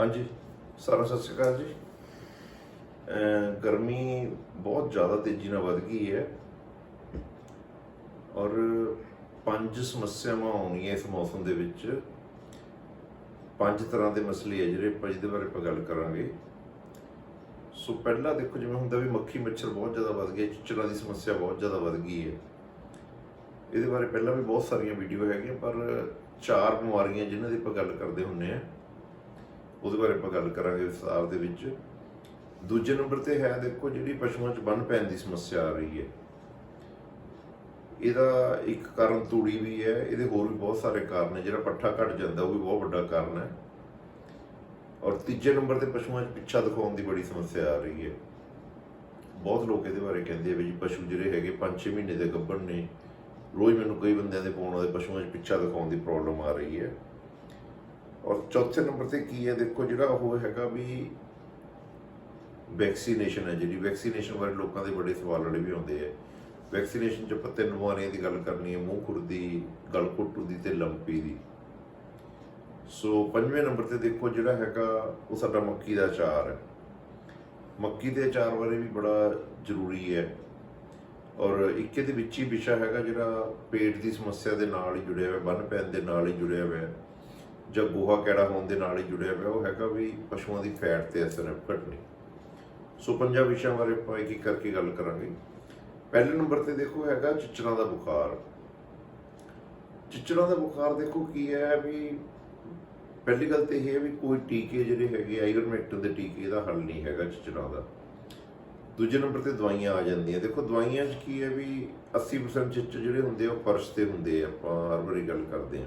ਹਾਂਜੀ ਸਾਰਾ ਸਤਿ ਸ਼੍ਰੀ ਅਕਾਲ ਜੀ। ਗਰਮੀ ਬਹੁਤ ਜ਼ਿਆਦਾ ਤੇਜ਼ੀ ਨਾਲ ਵੱਧ ਗਈ ਹੈ ਔਰ ਪੰਜ ਸਮੱਸਿਆਵਾਂ ਆਉਣੀਆਂ ਇਸ ਮੌਸਮ ਦੇ ਵਿੱਚ। ਪੰਜ ਤਰ੍ਹਾਂ ਦੇ ਮਸਲੇ ਹੈ ਜਿਹੜੇ ਆਪਾਂ ਜਿਹਦੇ ਬਾਰੇ ਆਪਾਂ ਗੱਲ ਕਰਾਂਗੇ। ਸੋ ਪਹਿਲਾ ਦੇਖੋ, ਜਿਵੇਂ ਹੁੰਦਾ ਵੀ ਮੱਖੀ ਮੱਛਰ ਬਹੁਤ ਜ਼ਿਆਦਾ ਵੱਧ ਗਿਆ ਚਿਚੜਾਂ ਦੀ ਸਮੱਸਿਆ ਬਹੁਤ ਜ਼ਿਆਦਾ ਵੱਧ ਗਈ ਹੈ। ਇਹਦੇ ਬਾਰੇ ਪਹਿਲਾਂ ਵੀ ਬਹੁਤ ਸਾਰੀਆਂ ਵੀਡੀਓ ਹੈਗੀਆਂ, ਪਰ ਚਾਰ ਬਿਮਾਰੀਆਂ ਜਿਨ੍ਹਾਂ ਦੀ ਆਪਾਂ ਗੱਲ ਕਰਦੇ ਹੁੰਨੇ ਆ ਉਹਦੇ ਬਾਰੇ ਆਪਾਂ ਗੱਲ ਕਰਾਂਗੇ ਵਿਸਥਾਰ ਦੇ ਵਿੱਚ। ਦੂਜੇ ਨੰਬਰ ਤੇ ਹੈ ਦੇਖੋ, ਜਿਹੜੀ ਪਸ਼ੂਆਂ 'ਚ ਬੰਨ ਪੈਣ ਦੀ ਸਮੱਸਿਆ ਆ ਰਹੀ ਹੈ। ਇਹਦਾ ਇੱਕ ਕਾਰਨ ਤੂੜੀ ਵੀ ਹੈ, ਇਹਦੇ ਹੋਰ ਵੀ ਬਹੁਤ ਸਾਰੇ ਕਾਰਨ ਹੈ। ਜਿਹੜਾ ਪੱਠਾ ਘਟ ਜਾਂਦਾ, ਉਹ ਵੀ ਬਹੁਤ ਵੱਡਾ ਕਾਰਨ ਹੈ। ਔਰ ਤੀਜੇ ਨੰਬਰ ਤੇ ਪਸ਼ੂਆਂ 'ਚ ਪਿੱਛਾ ਦਿਖਾਉਣ ਦੀ ਬੜੀ ਸਮੱਸਿਆ ਆ ਰਹੀ ਹੈ। ਬਹੁਤ ਲੋਕ ਇਹਦੇ ਬਾਰੇ ਕਹਿੰਦੇ ਆ ਵੀ ਜੀ, ਪਸ਼ੂ ਜਿਹੜੇ ਹੈਗੇ 5-6 ਮਹੀਨੇ ਦੇ ਗੱਭਣ ਨੇ। ਰੋਜ਼ ਮੈਨੂੰ ਕਈ ਬੰਦਿਆਂ ਦੇ ਫੋਨ ਆਉਂਦੇ, ਪਸ਼ੂਆਂ 'ਚ ਪਿੱਛਾ ਦਿਖਾਉਣ ਦੀ ਪ੍ਰੋਬਲਮ ਆ ਰਹੀ ਹੈ। ਔਰ ਚੌਥੇ ਨੰਬਰ ਤੇ ਕੀ ਹੈ? ਦੇਖੋ ਜਿਹੜਾ ਉਹ ਹੈਗਾ ਵੀ ਵੈਕਸੀਨੇਸ਼ਨ ਹੈ ਜਿਹੜੀ। ਵੈਕਸੀਨੇਸ਼ਨ ਬਾਰੇ ਲੋਕਾਂ ਦੇ ਬੜੇ ਸਵਾਲ ਲੜੇ ਵੀ ਆਉਂਦੇ ਆ। ਵੈਕਸੀਨੇਸ਼ਨ ਚ ਆਪਾਂ ਤਿੰਨ ਬਿਮਾਰੀਆਂ ਦੀ ਗੱਲ ਕਰਨੀ ਹੈ। ਮੂੰਹ ਖੁਰਦੀ, ਗਲ ਘੁੱਟੂ ਦੀ ਤੇ ਲੰਪੀ ਦੀ। ਸੋ ਪੰਜਵੇਂ ਨੰਬਰ ਤੇ ਦੇਖੋ ਜਿਹੜਾ ਹੈਗਾ, ਉਹ ਸਾਡਾ ਮੱਕੀ ਦਾ ਅਚਾਰ ਹੈ। ਮੱਕੀ ਦੇ ਅਚਾਰ ਬਾਰੇ ਵੀ ਬੜਾ ਜ਼ਰੂਰੀ ਹੈ। ਔਰ ਇੱਕ ਇਹਦੇ ਵਿੱਚ ਹੀ ਵਿਸ਼ਾ ਹੈਗਾ ਜਿਹੜਾ ਪੇਟ ਦੀ ਸਮੱਸਿਆ ਦੇ ਨਾਲ ਹੀ ਜੁੜਿਆ ਹੋਇਆ ਬੰਨ ਪੈਣ ਦੇ ਨਾਲ ਹੀ ਜੁੜਿਆ ਹੋਇਆ। ਹੈ ਜਾਂ ਗੋਹਾ ਕੈੜਾ ਹੋਣ ਦੇ ਨਾਲ ਹੀ ਜੁੜਿਆ ਹੋਇਆ ਉਹ ਹੈਗਾ ਵੀ ਪਸ਼ੂਆਂ ਦੀ ਫੈਟ ਤੇ ਅਸਰ ਹੈ ਘਟਣੀ ਸੋ ਪੰਜਾਂ ਵਿਸ਼ਿਆਂ ਬਾਰੇ ਆਪਾਂ ਇੱਕ ਇੱਕ ਕਰਕੇ ਗੱਲ ਕਰਾਂਗੇ। ਪਹਿਲੇ ਨੰਬਰ ਤੇ ਦੇਖੋ, ਹੈਗਾ ਚਿਚੜਾਂ ਦਾ ਬੁਖਾਰ। ਚਿਚੜਾਂ ਦਾ ਬੁਖਾਰ ਦੇਖੋ ਕੀ ਹੈ ਵੀ ਪਹਿਲੀ ਗੱਲ ਤੇ ਇਹ ਹੈ ਵੀ ਕੋਈ ਟੀਕੇ ਜਿਹੜੇ ਹੈਗੇ ਆਇਰਨਮੈਕਟਨ ਦੇ ਟੀਕੇ ਦਾ ਹੱਲ ਨਹੀਂ ਹੈਗਾ ਚਿਚੜਾਂ ਦਾ। ਦੂਜੇ ਨੰਬਰ ਤੇ ਦਵਾਈਆਂ ਆ ਜਾਂਦੀਆਂ। ਦੇਖੋ, ਦਵਾਈਆਂ 'ਚ ਕੀ ਹੈ ਵੀ 80% ਚਿੱਚ ਜਿਹੜੇ ਹੁੰਦੇ ਆ, ਉਹ ਫਰਸ਼ ਤੇ ਹੁੰਦੇ ਆ, ਆਪਾਂ ਹਰ ਵਾਰੀ ਗੱਲ ਕਰਦੇ ਆ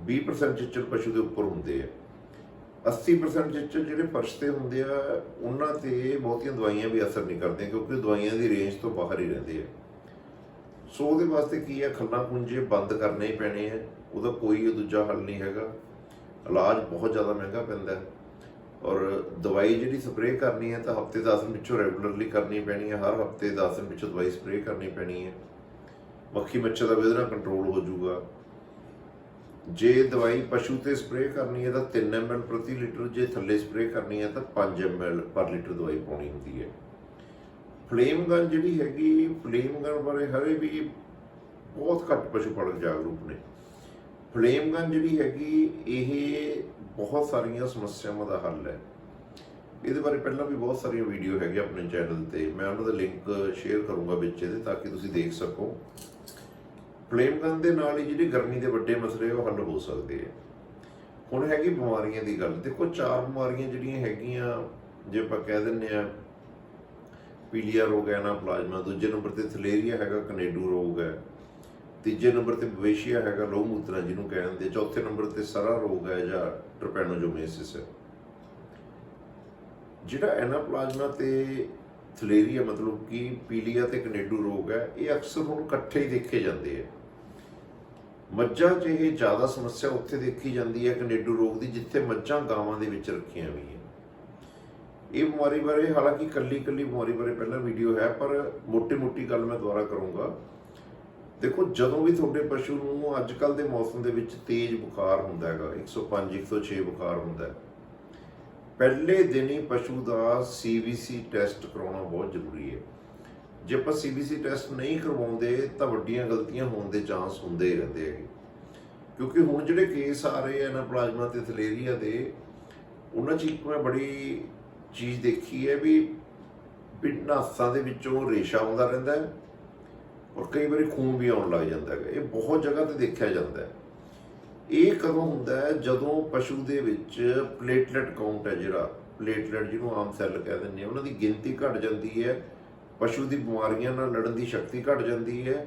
20% ਚਿੱਚੜ ਪਸ਼ੂ ਦੇ ਉੱਪਰ ਹੁੰਦੇ ਆ। 80% ਚਿੱਚੜ ਜਿਹੜੇ ਫਰਸ਼ ਤੇ ਹੁੰਦੇ ਆ, ਉਹਨਾਂ ਤੇ ਬਹੁਤੀਆਂ ਦਵਾਈਆਂ ਵੀ ਅਸਰ ਨਹੀਂ ਕਰਦੀਆਂ ਕਿਉਂਕਿ ਉਹ ਦਵਾਈਆਂ ਦੀ ਰੇਂਜ ਤੋਂ ਬਾਹਰ ਹੀ ਰਹਿੰਦੇ ਆ। ਸੋ ਉਹਦੇ ਵਾਸਤੇ ਕੀ ਹੈ ਖੱਲਾਂ ਪੁੰਜੇ ਬੰਦ ਕਰਨੇ ਹੀ ਪੈਣੇ ਆ, ਉਹਦਾ ਕੋਈ ਦੂਜਾ ਹੱਲ ਨਹੀਂ ਹੈਗਾ। ਇਲਾਜ ਬਹੁਤ ਜ਼ਿਆਦਾ ਮਹਿੰਗਾ ਪੈਂਦਾ। ਹੈ ਔਰ ਦਵਾਈ ਜਿਹੜੀ ਸਪਰੇਅ ਕਰਨੀ ਹੈ ਤਾਂ ਹਫ਼ਤੇ 10 ਦਿਨ ਪਿੱਛੋਂ ਰੈਗੂਲਰਲੀ ਕਰਨੀ ਪੈਣੀ ਹੈ, ਹਰ ਹਫ਼ਤੇ 10 ਦਿਨ ਪਿੱਛੋਂ ਦਵਾਈ ਸਪਰੇਅ ਕਰਨੀ ਪੈਣੀ ਹੈ। ਮੱਖੀ ਮੱਛਰ ਦਾ ਵੀ ਉਹਦੇ ਨਾਲ ਕੰਟਰੋਲ ਹੋ ਜਾਊਗਾ। ਜੇ ਦਵਾਈ ਪਸ਼ੂ ਤੇ ਸਪਰੇਅ ਕਰਨੀ ਹੈ ਤਾਂ 3 ml ਪ੍ਰਤੀ ਲੀਟਰ, ਜੇ ਥੱਲੇ ਸਪਰੇਅ ਕਰਨੀ ਹੈ ਤਾਂ 5 ml ਪਰ ਲੀਟਰ ਦਵਾਈ ਪਾਉਣੀ ਹੁੰਦੀ ਹੈ। ਫਲੇਮ ਗਨ ਜਿਹੜੀ ਹੈਗੀ, ਫਲੇਮ ਗਨ ਬਾਰੇ ਹਰੇ ਵੀ ਬਹੁਤ ਘੱਟ ਪਸ਼ੂ ਪਾਲਕ ਜਾਗਰੂਕ ਨੇ। ਫਲੇਮ ਗਨ ਜਿਹੜੀ ਹੈਗੀ, ਇਹ ਬਹੁਤ ਸਾਰੀਆਂ ਸਮੱਸਿਆਵਾਂ ਦਾ ਹੱਲ ਹੈ। ਇਹਦੇ ਬਾਰੇ ਪਹਿਲਾਂ ਵੀ ਬਹੁਤ ਸਾਰੀਆਂ ਵੀਡੀਓ ਹੈਗੀਆਂ ਆਪਣੇ ਚੈਨਲ ਤੇ। ਮੈਂ ਉਹਨਾਂ ਦਾ ਲਿੰਕ ਸ਼ੇਅਰ ਕਰੂੰਗਾ ਵਿੱਚ ਇਹਦੇ, ਤਾਂ ਕਿ ਤੁਸੀਂ ਦੇਖ ਸਕੋ। ਫਲੇਮ ਗਨ ਦੇ ਨਾਲ ਹੀ ਜਿਹੜੇ ਗਰਮੀ ਦੇ ਵੱਡੇ ਮਸਲੇ ਉਹ ਹੱਲ ਹੋ ਸਕਦੇ ਆ। ਹੁਣ ਹੈਗੀ ਬਿਮਾਰੀਆਂ ਦੀ ਗੱਲ। ਦੇਖੋ, ਚਾਰ ਬਿਮਾਰੀਆਂ ਜਿਹੜੀਆਂ ਹੈਗੀਆਂ, ਜੇ ਆਪਾਂ ਕਹਿ ਦਿੰਨੇ ਆ, ਪੀਲੀਆ ਰੋਗ ਹੈ, ਨਾ ਪਲਾਜ਼ਮਾ। ਦੂਜੇ ਨੰਬਰ ਤੇ ਥਲੇਰੀਆ ਹੈਗਾ, ਕਨੇਡੂ ਰੋਗ ਹੈ। ਤੀਜੇ ਨੰਬਰ ਤੇ ਬਵੇਸ਼ੀਆ ਹੈਗਾ, ਲੋਹ ਮੂਤਰਾ ਜਿਹਨੂੰ ਕਹਿੰਦੇ ਚੌਥੇ ਨੰਬਰ ਤੇ ਸਰਾ ਰੋਗ ਹੈ, ਜਾਂ ਟਰਪੈਨੋਜੋਮੇਸਿਸ। ਹੈ ਜਿਹੜਾ ਐਨਾਪਲਾਜ਼ਮਾ ਤੇ ਥਲੇਰੀਆ ਮਤਲਬ ਕਿ ਪੀਲੀਆ ਤੇ ਕਨੇਡੂ ਰੋਗ ਹੈ, ਇਹ ਅਕਸਰ ਹੁਣ ਇਕੱਠੇ ਹੀ ਦੇਖੇ ਜਾਂਦੇ ਆ। ਮੱਝਾਂ 'ਚ ਇਹ ਜ਼ਿਆਦਾ ਸਮੱਸਿਆ ਉੱਥੇ ਦੇਖੀ ਜਾਂਦੀ ਹੈ, ਕਨੇਡੂ ਰੋਗ ਦੀ, ਜਿੱਥੇ ਮੱਝਾਂ ਗਾਵਾਂ ਦੇ ਵਿੱਚ ਰੱਖੀਆਂ ਵੀ ਹੈ। ਇਹ ਬਿਮਾਰੀ ਬਾਰੇ ਹਾਲਾਂਕਿ ਕੱਲੀ ਕੱਲੀ ਬਿਮਾਰੀ ਬਾਰੇ ਪਹਿਲਾਂ ਵੀਡੀਓ ਹੈ, ਪਰ ਮੋਟੀ-ਮੋਟੀ ਗੱਲ ਮੈਂ ਦੁਬਾਰਾ ਕਰੂੰਗਾ। ਦੇਖੋ, ਜਦੋਂ ਵੀ ਤੁਹਾਡੇ ਪਸ਼ੂ ਨੂੰ ਅੱਜ ਕੱਲ ਦੇ ਮੌਸਮ ਦੇ ਵਿੱਚ ਤੇਜ਼ ਬੁਖਾਰ ਹੁੰਦਾ ਹੈਗਾ 105 106 ਬੁਖਾਰ ਹੁੰਦਾ ਹੈ, ਪਹਿਲੇ ਦਿਨ ਹੀ ਪਸ਼ੂ ਦਾ ਸੀਬੀਸੀ ਟੈਸਟ ਕਰਾਉਣਾ ਬਹੁਤ ਜ਼ਰੂਰੀ ਹੈ। ਜੇ ਆਪਾਂ ਸੀਬੀਸੀ ਟੈਸਟ ਨਹੀਂ ਕਰਵਾਉਂਦੇ, ਤਾਂ ਵੱਡੀਆਂ ਗਲਤੀਆਂ ਹੋਣ ਦੇ ਚਾਂਸ ਹੁੰਦੇ ਹੀ ਰਹਿੰਦੇ ਹੈਗੇ। ਕਿਉਂਕਿ ਹੁਣ ਜਿਹੜੇ ਕੇਸ ਆ ਰਹੇ ਆ ਨਾ ਪਲਾਜ਼ਮਾ ਤੇ ਥਲੇਰੀਆ ਦੇ, ਉਹਨਾਂ 'ਚ ਇੱਕ ਮੈਂ ਬੜੀ ਚੀਜ਼ ਦੇਖੀ ਹੈ ਵੀ ਪਿੰਡਾਸਾਂ ਦੇ ਵਿੱਚੋਂ ਰੇਸ਼ਾ ਆਉਂਦਾ ਰਹਿੰਦਾ ਹੈ ਔਰ ਕਈ ਵਾਰੀ ਖੂਨ ਵੀ ਆਉਣ ਲੱਗ ਜਾਂਦਾ ਹੈ ਇਹ ਬਹੁਤ ਜਗ੍ਹਾ ਤੇ ਦੇਖਿਆ ਜਾਂਦਾ ਹੈ। ਇਹ ਕਦੋਂ ਹੁੰਦਾ ਹੈ? ਜਦੋਂ ਪਸ਼ੂ ਦੇ ਵਿੱਚ ਪਲੇਟਲੈਟ ਕਾਊਂਟ ਹੈ ਜਿਹੜਾ ਪਲੇਟਲੈਟ ਜਿਹਨੂੰ ਆਮ ਸੈੱਲ ਕਹਿ ਦਿੰਦੇ ਉਹਨਾਂ ਦੀ ਗਿਣਤੀ ਘਟ ਜਾਂਦੀ ਹੈ। ਪਸ਼ੂ ਦੀ ਬਿਮਾਰੀਆਂ ਨਾਲ ਲੜਨ ਦੀ ਸ਼ਕਤੀ ਘਟ ਜਾਂਦੀ ਹੈ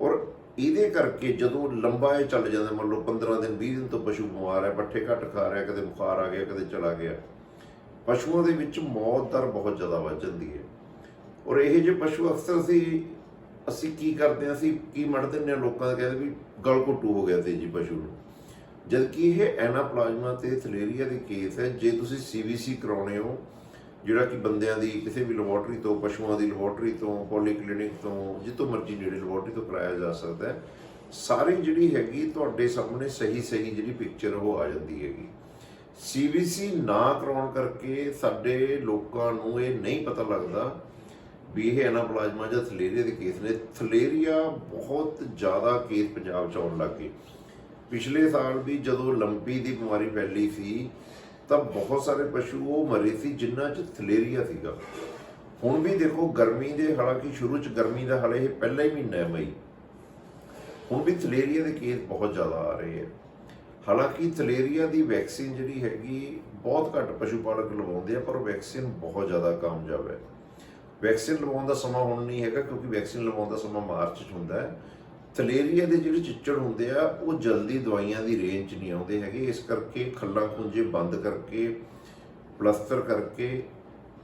ਔਰ ਇਹਦੇ ਕਰਕੇ ਜਦੋਂ ਲੰਬਾ ਇਹ ਚੱਲ ਜਾਂਦਾ, ਮੰਨ ਲਓ 15 ਦਿਨ 20 ਦਿਨ ਤੋਂ ਪਸ਼ੂ ਬਿਮਾਰ ਹੈ, ਪੱਠੇ ਘੱਟ ਖਾ ਰਿਹਾ, ਕਦੇ ਬੁਖਾਰ ਆ ਗਿਆ, ਕਦੇ ਚਲਾ ਗਿਆ, ਪਸ਼ੂਆਂ ਦੇ ਵਿੱਚ ਮੌਤ ਦਰ ਬਹੁਤ ਜ਼ਿਆਦਾ ਵੱਧ ਜਾਂਦੀ ਹੈ। ਔਰ ਇਹ ਜੇ ਪਸ਼ੂ ਅਕਸਰ ਅਸੀਂ ਅਸੀਂ ਕੀ ਕਰਦੇ ਹਾਂ, ਅਸੀਂ ਕੀ ਮੜ ਦਿੰਦੇ ਹਾਂ, ਲੋਕਾਂ ਦਾ ਕਹਿੰਦੇ ਵੀ ਗਲ ਘੁੱਟੂ ਹੋ ਗਿਆ ਤੇਜੀ ਪਸ਼ੂ ਨੂੰ। ਜਦਕਿ ਇਹ ਐਨਾਪਲਾਜ਼ਮਾ ਤੇ ਥਲੇਰੀਆ ਦੇ ਕੇਸ ਹੈ, ਜੇ ਤੁਸੀਂ ਸੀਵੀਸੀ ਕਰਾਉਣੇ ਹੋ ਜਿਹੜਾ ਕਿ ਬੰਦਿਆਂ ਦੀ ਕਿਸੇ ਵੀ ਲੈਬੋਰਟਰੀ ਤੋਂ, ਪਸ਼ੂਆਂ ਦੀ ਲੈਬੋਰਟਰੀ ਤੋਂ ਪੋਲੀਕਲੀਨਿਕ ਤੋਂ, ਜਿੱਥੋਂ ਮਰਜ਼ੀ ਨੇੜੇ ਲੈਬੋਰਟਰੀ ਤੋਂ ਕਰਾਇਆ ਜਾ ਸਕਦਾ ਹੈ, ਸਾਰੀ ਜਿਹੜੀ ਹੈਗੀ ਤੁਹਾਡੇ ਸਾਹਮਣੇ ਸਹੀ ਸਹੀ ਜਿਹੜੀ ਪਿਕਚਰ ਉਹ ਆ ਜਾਂਦੀ ਹੈਗੀ। ਸੀਬੀਸੀ ਨਾ ਕਰਾਉਣ ਕਰਕੇ ਸਾਡੇ ਲੋਕਾਂ ਨੂੰ ਇਹ ਨਹੀਂ ਪਤਾ ਲੱਗਦਾ ਵੀ ਇਹ ਐਨਾਪਲਾਜ਼ਮਾ ਜਾਂ ਥਲੇਰੀਆ ਦੇ ਕੇਸ ਨੇ। ਥਲੇਰੀਆ ਬਹੁਤ ਜ਼ਿਆਦਾ ਕੇਸ ਪੰਜਾਬ 'ਚ ਆਉਣ ਲੱਗ ਗਏ। ਪਿਛਲੇ ਸਾਲ ਵੀ ਜਦੋਂ ਲੰਪੀ ਦੀ ਬਿਮਾਰੀ ਫੈਲੀ ਸੀ ਤਾਂ ਬਹੁਤ ਸਾਰੇ ਪਸ਼ੂ ਉਹ ਮਰੇ ਸੀ ਜਿਨ੍ਹਾਂ 'ਚ ਥਲੇਰੀਆ ਸੀਗਾ। ਹੁਣ ਵੀ ਦੇਖੋ ਗਰਮੀ ਦੇ, ਹਾਲਾਂਕਿ ਸ਼ੁਰੂ 'ਚ ਗਰਮੀ ਦਾ ਹਾਲੇ ਇਹ ਪਹਿਲਾ ਹੀ ਮਹੀਨਾ ਹੈ ਮਈ। ਹੁਣ ਵੀ ਥਲੇਰੀਆ ਦੇ ਕੇਸ ਬਹੁਤ ਜ਼ਿਆਦਾ ਆ ਰਹੇ ਹੈ। ਹਾਲਾਂਕਿ ਥਲੇਰੀਆ ਦੀ ਵੈਕਸੀਨ ਜਿਹੜੀ ਹੈਗੀ, ਬਹੁਤ ਘੱਟ ਪਸ਼ੂ ਪਾਲਕ ਲਵਾਉਂਦੇ ਆ, ਪਰ ਵੈਕਸੀਨ ਬਹੁਤ ਜ਼ਿਆਦਾ ਕਾਮਯਾਬ ਹੈ। ਵੈਕਸੀਨ ਲਵਾਉਣ ਦਾ ਸਮਾਂ ਹੁਣ ਨਹੀਂ ਹੈਗਾ, ਕਿਉਂਕਿ ਵੈਕਸੀਨ ਲਵਾਉਣ ਦਾ ਸਮਾਂ ਮਾਰਚ 'ਚ ਹੁੰਦਾ ਹੈ। ਥਲੇਰੀਆ ਦੇ ਜਿਹੜੇ ਚਿੱਚੜ ਹੁੰਦੇ ਆ, ਉਹ ਜਲਦੀ ਦਵਾਈਆਂ ਦੀ ਰੇਂਜ 'ਚ ਨਹੀਂ ਆਉਂਦੇ ਹੈਗੇ। ਇਸ ਕਰਕੇ ਖੱਲਾਂ ਖੁੰਝੇ ਬੰਦ ਕਰਕੇ, ਪਲਸਤਰ ਕਰਕੇ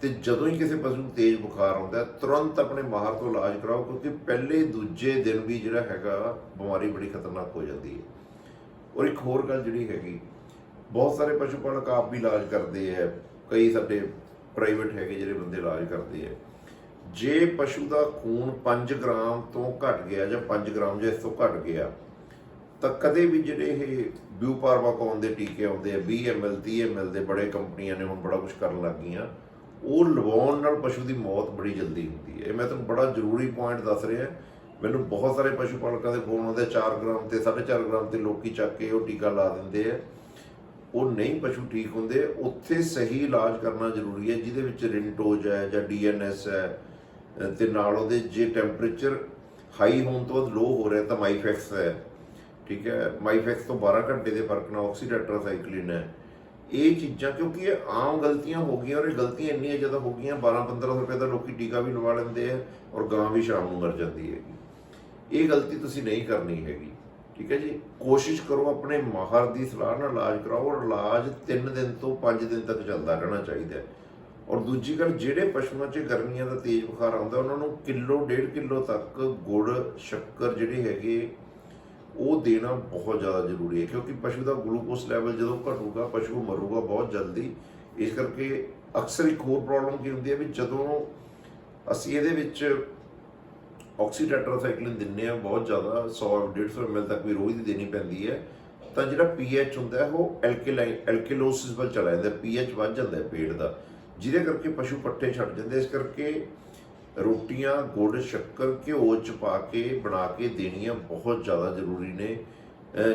ਤੇ ਜਦੋਂ ਹੀ ਕਿਸੇ ਪਸ਼ੂ ਨੂੰ ਤੇਜ਼ ਬੁਖਾਰ ਆਉਂਦਾ, ਤੁਰੰਤ ਆਪਣੇ ਮਾਹਰ ਤੋਂ ਇਲਾਜ ਕਰਾਓ, ਕਿਉਂਕਿ ਪਹਿਲੇ ਦੂਜੇ ਦਿਨ ਵੀ ਜਿਹੜਾ ਹੈਗਾ, ਬਿਮਾਰੀ ਬੜੀ ਖਤਰਨਾਕ ਹੋ ਜਾਂਦੀ ਹੈ। ਔਰ ਇੱਕ ਹੋਰ ਗੱਲ ਜਿਹੜੀ ਹੈਗੀ, ਬਹੁਤ ਸਾਰੇ ਪਸ਼ੂ ਪਾਲਕ ਆਪ ਵੀ ਇਲਾਜ ਕਰਦੇ ਆ। ਕਈ ਸਾਡੇ ਪ੍ਰਾਈਵੇਟ ਹੈਗੇ ਜਿਹੜੇ ਬੰਦੇ ਇਲਾਜ ਕਰਦੇ ਆ। ਜੇ ਪਸ਼ੂ ਦਾ ਖੂਨ 5 ਗ੍ਰਾਮ ਤੋਂ ਘਟ ਗਿਆ ਜਾਂ 5 ਗ੍ਰਾਮ ਜਾਂ ਇਸ ਤੋਂ ਘਟ ਗਿਆ, ਤਾਂ ਕਦੇ ਵੀ ਜਿਹੜੇ ਇਹ ਬਿਊਪਾਰਮਾਕੋਨ ਦੇ ਟੀਕੇ ਆਉਂਦੇ ਆ 20 ml 30 ml ਦੇ ਬੜੇ ਕੰਪਨੀਆਂ ਨੇ, ਹੁਣ ਬੜਾ ਕੁਝ ਕਰਨ ਲੱਗ ਗਈਆਂ ਉਹ ਲਵਾਉਣ ਨਾਲ ਪਸ਼ੂ ਦੀ ਮੌਤ ਬੜੀ ਜਲਦੀ ਹੁੰਦੀ ਹੈ। ਇਹ ਮੈਂ ਤੁਹਾਨੂੰ ਬੜਾ ਜ਼ਰੂਰੀ ਪੁਆਇੰਟ ਦੱਸ ਰਿਹਾ। ਮੈਨੂੰ ਬਹੁਤ ਸਾਰੇ ਪਸ਼ੂ ਪਾਲਕਾਂ ਦੇ ਫੋਨ ਆਉਂਦੇ 4 ਗ੍ਰਾਮ ਤੇ 4.5 ਗ੍ਰਾਮ ਤੇ ਲੋਕੀ ਚੱਕ ਕੇ ਉਹ ਟੀਕਾ ਲਾ ਦਿੰਦੇ ਆ। ਉਹ ਨਹੀਂ ਪਸ਼ੂ ਠੀਕ ਹੁੰਦੇ, ਉੱਥੇ ਸਹੀ ਇਲਾਜ ਕਰਨਾ ਜ਼ਰੂਰੀ ਹੈ, ਜਿਹਦੇ ਵਿੱਚ ਰਿੰਟੋਜ ਹੈ ਜਾਂ ਡੀਐਨਐਸ ਹੈ ਤੇ ਨਾਲ ਉਹਦੇ ਜੇ ਟੈਂਪਰੇਚਰ ਹਾਈ ਹੋਣ ਤੋਂ ਬਾਅਦ ਲੋ ਹੋ ਰਿਹਾ ਤਾਂ ਮਾਈਫੈਕਸ ਹੈ। ਠੀਕ ਹੈ? ਮਾਈਫੈਕਸ ਤੋਂ 12 ਘੰਟੇ ਦੇ ਫ਼ਰਕ ਨਾਲ ਆਕਸੀਡੈਟਰਾਸਾਈਕਲਿਨ ਹੈ। ਇਹ ਚੀਜ਼ਾਂ ਕਿਉਂਕਿ ਇਹ ਆਮ ਗਲਤੀਆਂ ਹੋ ਗਈਆਂ ਔਰ ਇਹ ਗਲਤੀਆਂ ਇੰਨੀਆਂ ਜ਼ਿਆਦਾ ਹੋ ਗਈਆਂ 12 1500 ਰੁਪਏ ਦਾ ਲੋਕੀ ਟੀਕਾ ਵੀ ਲਵਾ ਲੈਂਦੇ ਆ ਔਰ ਗਾਂ ਵੀ ਸ਼ਾਮ ਨੂੰ ਮਰ ਜਾਂਦੀ ਹੈਗੀ। ਇਹ ਗਲਤੀ ਤੁਸੀਂ ਨਹੀਂ ਕਰਨੀ ਹੈਗੀ। ਠੀਕ ਹੈ ਜੀ? ਕੋਸ਼ਿਸ਼ ਕਰੋ ਆਪਣੇ ਮਾਹਰ ਦੀ ਸਲਾਹ ਨਾਲ ਇਲਾਜ ਕਰਾਓ ਔਰ ਇਲਾਜ 3 ਦਿਨ ਤੋਂ 5 ਦਿਨ ਤੱਕ ਚੱਲਦਾ ਰਹਿਣਾ ਚਾਹੀਦਾ ਹੈ। ਔਰ ਦੂਜੀ ਗੱਲ, ਜਿਹੜੇ ਪਸ਼ੂਆਂ 'ਚ ਗਰਮੀਆਂ ਦਾ ਤੇਜ਼ ਬੁਖਾਰ ਆਉਂਦਾ, ਉਹਨਾਂ ਨੂੰ ਕਿਲੋ, ਡੇਢ ਕਿਲੋ ਤੱਕ ਗੁੜ, ਸ਼ੱਕਰ ਜਿਹੜੇ ਹੈਗੇ, ਉਹ ਦੇਣਾ ਬਹੁਤ ਜ਼ਿਆਦਾ ਜ਼ਰੂਰੀ ਹੈ, ਕਿਉਂਕਿ ਪਸ਼ੂ ਦਾ ਗਲੂਕੋਸ ਲੈਵਲ ਜਦੋਂ ਘਟੂਗਾ, ਪਸ਼ੂ ਮਰੂਗਾ ਬਹੁਤ ਜਲਦੀ। ਇਸ ਕਰਕੇ ਅਕਸਰ ਇੱਕ ਹੋਰ ਪ੍ਰੋਬਲਮ ਕੀ ਹੁੰਦੀ ਹੈ ਵੀ ਜਦੋਂ ਅਸੀਂ ਇਹਦੇ ਵਿੱਚ ਆਕਸੀਡੈਟਰਾਸਾਈਕਲਿਨ ਦਿੰਨੇ ਆ ਬਹੁਤ ਜ਼ਿਆਦਾ 100 150 ml ਤੱਕ ਵੀ ਰੋਜ਼ ਦੀ ਦੇਣੀ ਪੈਂਦੀ ਹੈ, ਤਾਂ ਜਿਹੜਾ ਪੀਐਚ ਹੁੰਦਾ ਹੈ ਉਹ ਐਲਕੇਲਾਈਨ ਐਲਕਲੋਸਿਸ ਵੱਲ ਚਲਾ ਜਾਂਦਾ ਪੀਐਚ ਵੱਧ ਜਾਂਦਾ ਹੈ ਪੇਟ ਦਾ। ਜਿਹਦੇ ਕਰਕੇ ਪਸ਼ੂ ਪੱਠੇ ਛੱਡ ਜਾਂਦੇ ਇਸ ਕਰਕੇ ਰੋਟੀਆਂ, ਗੁੜ, ਸ਼ੱਕਰ, ਘਿਓ ਚ ਪਾ ਕੇ, ਬਣਾ ਕੇ ਦੇਣੀਆਂ ਬਹੁਤ ਜ਼ਿਆਦਾ ਜ਼ਰੂਰੀ ਨੇ।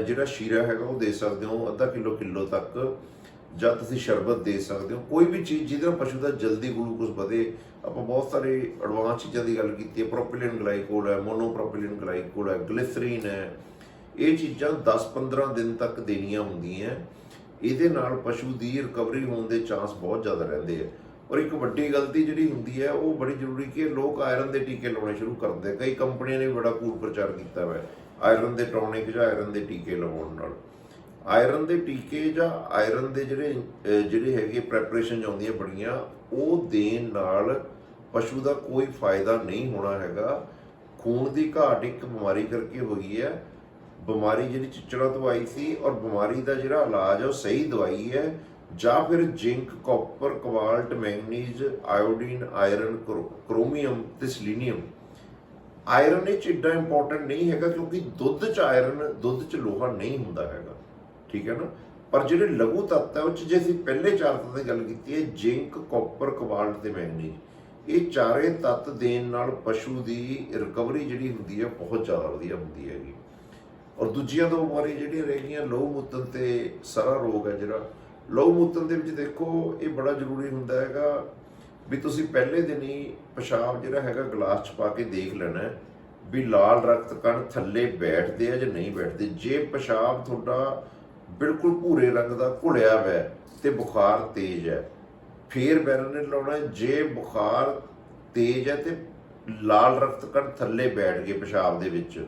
ਜਿਹੜਾ ਸ਼ੀਰਾ ਹੈਗਾ ਉਹ ਦੇ ਸਕਦੇ ਹੋ, ਅੱਧਾ ਕਿਲੋ ਕਿਲੋ ਤੱਕ, ਜਾਂ ਤੁਸੀਂ ਸ਼ਰਬਤ ਦੇ ਸਕਦੇ ਹੋ। ਕੋਈ ਵੀ ਚੀਜ਼ ਜਿਹਦੇ ਨਾਲ ਪਸ਼ੂ ਦਾ ਜਲਦੀ ਗਲੂਕੋਜ਼ ਵਧੇ, ਆਪਾਂ ਬਹੁਤ ਸਾਰੇ ਐਡਵਾਂਸ ਚੀਜ਼ਾਂ ਦੀ ਗੱਲ ਕੀਤੀ ਹੈ। ਪ੍ਰੋਪਿਲੀਨ ਗਲਾਈਕੋਲ ਹੈ, ਮੋਨੋਪ੍ਰੋਪਿਲੀਨ ਗਲਾਈਕੋਲ ਹੈ, ਗਲਿਸਰੀਨ ਹੈ। ਇਹ ਚੀਜ਼ਾਂ 10-15 ਦਿਨ ਤੱਕ ਦੇਣੀਆਂ ਹੁੰਦੀਆਂ ਇਹਦੇ ਨਾਲ ਪਸ਼ੂ ਦੀ ਰਿਕਵਰੀ ਹੋਣ ਦੇ ਚਾਂਸ ਬਹੁਤ ਜ਼ਿਆਦਾ ਰਹਿੰਦੇ ਆ। ਔਰ ਇੱਕ ਵੱਡੀ ਗਲਤੀ ਜਿਹੜੀ ਹੁੰਦੀ ਹੈ, ਉਹ ਬੜੀ ਜ਼ਰੂਰੀ ਕਿ ਲੋਕ ਆਇਰਨ ਦੇ ਟੀਕੇ ਲਾਉਣੇ ਸ਼ੁਰੂ ਕਰਦੇ ਆ। ਕਈ ਕੰਪਨੀਆਂ ਨੇ ਵੀ ਬੜਾ ਕੂੜ ਪ੍ਰਚਾਰ ਕੀਤਾ ਹੋਇਆ ਆਇਰਨ ਦੇ ਟੌਨਿਕ ਜਾਂ ਆਇਰਨ ਦੇ ਟੀਕੇ ਲਵਾਉਣ ਨਾਲ। ਆਇਰਨ ਦੇ ਟੀਕੇ ਜਾਂ ਆਇਰਨ ਦੇ ਜਿਹੜੇ, ਅਹ, ਜਿਹੜੇ ਹੈਗੇ ਪ੍ਰੈਪਰੇਸ਼ਨ ਆਉਂਦੀਆਂ ਬੜੀਆਂ, ਉਹ ਦੇਣ ਨਾਲ ਪਸ਼ੂ ਦਾ ਕੋਈ ਫਾਇਦਾ ਨਹੀਂ ਹੋਣਾ ਹੈਗਾ। ਖੂਨ ਦੀ ਘਾਟ ਇੱਕ ਬਿਮਾਰੀ ਕਰਕੇ ਹੋਈ ਹੈ। ਬਿਮਾਰੀ ਜਿਹੜੀ ਚਿਚੜਾ ਤੋਂ ਆਈ ਸੀ ਔਰ ਬਿਮਾਰੀ ਦਾ ਜਿਹੜਾ ਇਲਾਜ ਹੈ ਉਹ ਸਹੀ ਦਵਾਈ ਹੈ ਜਾਂ ਫਿਰ zinc, copper cobalt manganese, iodine, iron chromium ਤੇ ਸਲੀਨੀਅਮ। ਆਇਰਨ ਇਹ 'ਚ ਇੰਪੋਰਟੈਂਟ ਨਹੀਂ ਹੈਗਾ ਕਿਉਂਕਿ ਦੁੱਧ 'ਚ ਆਇਰਨ, ਦੁੱਧ 'ਚ ਲੋਹਾ ਨਹੀਂ ਹੁੰਦਾ ਹੈਗਾ। ਠੀਕ ਹੈ ਨਾ? ਪਰ ਜਿਹੜੇ ਲਘੂ ਤੱਤ ਹੈ ਉਹ 'ਚ ਜੇ ਅਸੀਂ ਪਹਿਲੇ ਚਾਰ ਤੱਤ ਦੀ ਗੱਲ ਕੀਤੀ ਹੈ, ਜ਼ਿੰਕ, ਕਾਪਰ ਕਵਾਲਟ ਤੇ ਮੈਂਗਨੀਜ਼, ਇਹ ਚਾਰੇ ਤੱਤ ਦੇਣ ਨਾਲ ਪਸ਼ੂ ਦੀ ਰਿਕਵਰੀ ਜਿਹੜੀ ਹੁੰਦੀ ਹੈ ਬਹੁਤ ਜ਼ਿਆਦਾ ਵਧੀਆ ਹੁੰਦੀ ਹੈਗੀ। ਔਰ ਦੂਜੀਆਂ ਦੋ ਬਿਮਾਰੀਆਂ ਜਿਹੜੀਆਂ ਰਹਿ ਗਈਆਂ, ਲਹੂ ਮੂਤਨ ਤੇ ਸਾਰਾ ਰੋਗ ਹੈ ਜਿਹੜਾ। ਲਹੂ ਮੂਤਨ ਦੇ ਵਿੱਚ ਦੇਖੋ, ਇਹ ਬੜਾ ਜ਼ਰੂਰੀ ਹੁੰਦਾ ਹੈਗਾ ਵੀ ਤੁਸੀਂ ਪਹਿਲੇ ਦਿਨ ਹੀ ਪਿਸ਼ਾਬ ਜਿਹੜਾ ਹੈਗਾ, ਗਲਾਸ 'ਚ ਪਾ ਕੇ ਦੇਖ ਲੈਣਾ ਵੀ ਲਾਲ ਰਕਤ ਕਣ ਥੱਲੇ ਬੈਠਦੇ ਆ ਜਾਂ ਨਹੀਂ ਬੈਠਦੇ। ਜੇ ਪਿਸ਼ਾਬ ਤੁਹਾਡਾ ਬਿਲਕੁਲ ਭੂਰੇ ਰੰਗ ਦਾ ਘੁਲਿਆ ਹੋਇਆ ਹੈ ਤੇ ਬੁਖਾਰ ਤੇਜ਼ ਹੈ, ਫੇਰ ਬੈਰੋਨੇਟ ਲਾਉਣਾ ਜੇ ਬੁਖਾਰ ਤੇਜ਼ ਹੈ ਤੇ ਲਾਲ ਰਕਤ ਕਣ ਥੱਲੇ ਬੈਠ ਗਏ ਪਿਸ਼ਾਬ ਦੇ ਵਿੱਚ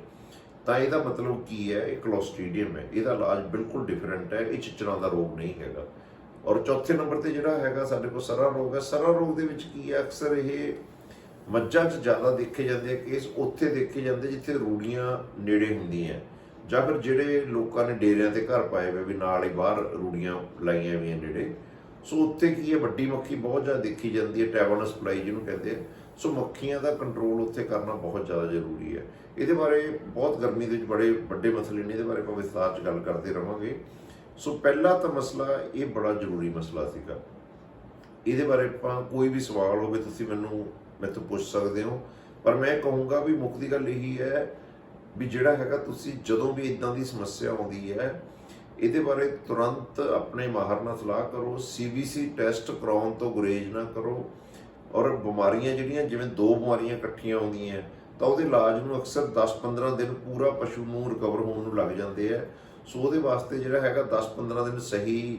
ਤਾਂ ਇਹਦਾ ਮਤਲਬ ਕੀ ਹੈ? ਇਹ ਕਲੋਸਟ੍ਰੀਡੀਅਮ ਹੈ। ਇਹਦਾ ਇਲਾਜ ਬਿਲਕੁਲ ਡਿਫਰੈਂਟ ਹੈ। ਇਹ ਚਿਚੜਾਂ ਦਾ ਰੋਗ ਨਹੀਂ ਹੈਗਾ। ਔਰ ਚੌਥੇ ਨੰਬਰ ਤੇ ਜਿਹੜਾ ਹੈਗਾ ਸਾਡੇ ਕੋਲ ਸਰਾ ਰੋਗ ਹੈ। ਸਰਾ ਰੋਗ ਦੇ ਵਿੱਚ ਕੀ ਹੈ? ਅਕਸਰ ਇਹ ਮੱਝਾਂ 'ਚ ਜ਼ਿਆਦਾ ਦੇਖੇ ਜਾਂਦੇ ਆ ਕੇਸ। ਉੱਥੇ ਦੇਖੇ ਜਾਂਦੇ ਜਿੱਥੇ ਰੂੜੀਆਂ ਨੇੜੇ ਹੁੰਦੀਆਂ ਜਾਂ ਫਿਰ ਜਿਹੜੇ ਲੋਕਾਂ ਨੇ ਡੇਰਿਆਂ ਤੇ ਘਰ ਪਾਏ ਹੋਏ ਵੀ ਨਾਲ ਹੀ ਬਾਹਰ ਰੂੜੀਆਂ ਲਾਈਆਂ ਹੋਈਆਂ ਨੇੜੇ। ਸੋ ਉੱਥੇ ਕੀ ਹੈ? ਵੱਡੀ ਮੱਖੀ ਬਹੁਤ ਜ਼ਿਆਦਾ ਦੇਖੀ ਜਾਂਦੀ ਹੈ। ਟੈਬਨਸ ਫਲਾਈ ਜਿਹਨੂੰ ਕਹਿੰਦੇ ਆ। ਸੋ ਮੱਖੀਆਂ ਦਾ ਕੰਟਰੋਲ ਉੱਥੇ ਕਰਨਾ ਬਹੁਤ ਜ਼ਿਆਦਾ ਜ਼ਰੂਰੀ ਹੈ। ਇਹਦੇ ਬਾਰੇ ਬਹੁਤ ਗਰਮੀ ਦੇ ਵਿੱਚ ਬੜੇ ਵੱਡੇ ਮਸਲੇ ਨੇ, ਇਹਦੇ ਬਾਰੇ ਆਪਾਂ ਵਿਸਥਾਰ 'ਚ ਗੱਲ ਕਰਦੇ ਰਵਾਂਗੇ। ਸੋ ਪਹਿਲਾ ਤਾਂ ਮਸਲਾ, ਇਹ ਬੜਾ ਜ਼ਰੂਰੀ ਮਸਲਾ ਸੀਗਾ। ਇਹਦੇ ਬਾਰੇ ਆਪਾਂ ਕੋਈ ਵੀ ਸਵਾਲ ਹੋਵੇ, ਤੁਸੀਂ ਮੈਨੂੰ, ਮੈਥੋਂ ਪੁੱਛ ਸਕਦੇ ਹੋ। ਪਰ ਮੈਂ ਕਹੂੰਗਾ ਵੀ ਮੁੱਖ ਦੀ ਗੱਲ ਇਹੀ ਹੈ ਵੀ ਜਿਹੜਾ ਹੈਗਾ, ਤੁਸੀਂ ਜਦੋਂ ਵੀ ਇਦਾਂ ਦੀ ਸਮੱਸਿਆ ਆਉਂਦੀ ਹੈ, ਇਹਦੇ ਬਾਰੇ ਤੁਰੰਤ ਆਪਣੇ ਮਾਹਰ ਨਾਲ ਸਲਾਹ ਕਰੋ ਸੀਬੀਸੀ ਟੈਸਟ ਕਰਾਉਣ ਤੋਂ ਗੁਰੇਜ਼ ਨਾ ਕਰੋ। ਔਰ ਬਿਮਾਰੀਆਂ ਜਿਹੜੀਆਂ, ਜਿਵੇਂ ਦੋ ਬਿਮਾਰੀਆਂ ਇਕੱਠੀਆਂ ਆਉਂਦੀਆਂ ਤਾਂ ਉਹਦੇ ਇਲਾਜ ਨੂੰ ਅਕਸਰ 10-15 ਦਿਨ ਪੂਰਾ ਪਸ਼ੂ ਨੂੰ ਰਿਕਵਰ ਹੋਣ ਨੂੰ ਲੱਗ ਜਾਂਦੇ ਆ। ਸੋ ਉਹਦੇ ਵਾਸਤੇ ਜਿਹੜਾ ਹੈਗਾ 10-15 ਦਿਨ ਸਹੀ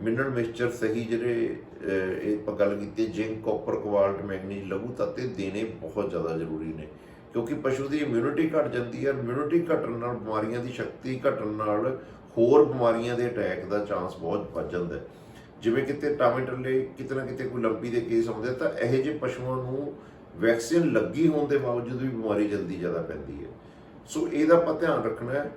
ਮਿਨਰਲ ਮਿਕਸਚਰ, ਸਹੀ ਜਿਹੜੇ ਇਹ ਆਪਾਂ ਗੱਲ ਕੀਤੀ ਜਿੰਕ, ਕਾਪਰ ਕੋਬਾਲਟ ਮੈਗਨੀਜ਼ ਲਘੂ ਤੱਤੇ ਦੇਣੇ ਬਹੁਤ ਜ਼ਿਆਦਾ ਜ਼ਰੂਰੀ ਨੇ। ਕਿਉਂਕਿ ਪਸ਼ੂ ਦੀ ਇਮਿਊਨਿਟੀ ਘਟ ਜਾਂਦੀ ਹੈ ਇਮਿਊਨਿਟੀ ਘਟਣ ਨਾਲ ਬਿਮਾਰੀਆਂ ਦੀ ਸ਼ਕਤੀ ਘਟਣ ਨਾਲ ਹੋਰ ਬਿਮਾਰੀਆਂ ਦੇ ਅਟੈਕ ਦਾ ਚਾਂਸ ਬਹੁਤ ਵੱਧ ਜਾਂਦਾ ਜਿਵੇਂ ਕਿਤੇ ਟਾਮੇਟਰਲੇ ਕਿਤੇ ਨਾ ਕਿਤੇ ਕੋਈ ਲੰਪੀ ਦੇ ਕੇਸ ਆਉਂਦੇ ਤਾਂ ਇਹੋ ਜਿਹੇ ਪਸ਼ੂਆਂ ਨੂੰ ਵੈਕਸੀਨ ਲੱਗੀ ਹੋਣ ਦੇ ਬਾਵਜੂਦ ਵੀ ਬਿਮਾਰੀ ਜਲਦੀ ਜ਼ਿਆਦਾ ਪੈਂਦੀ ਹੈ। ਸੋ ਇਹਦਾ ਆਪਾਂ ਧਿਆਨ ਰੱਖਣਾ ਹੈ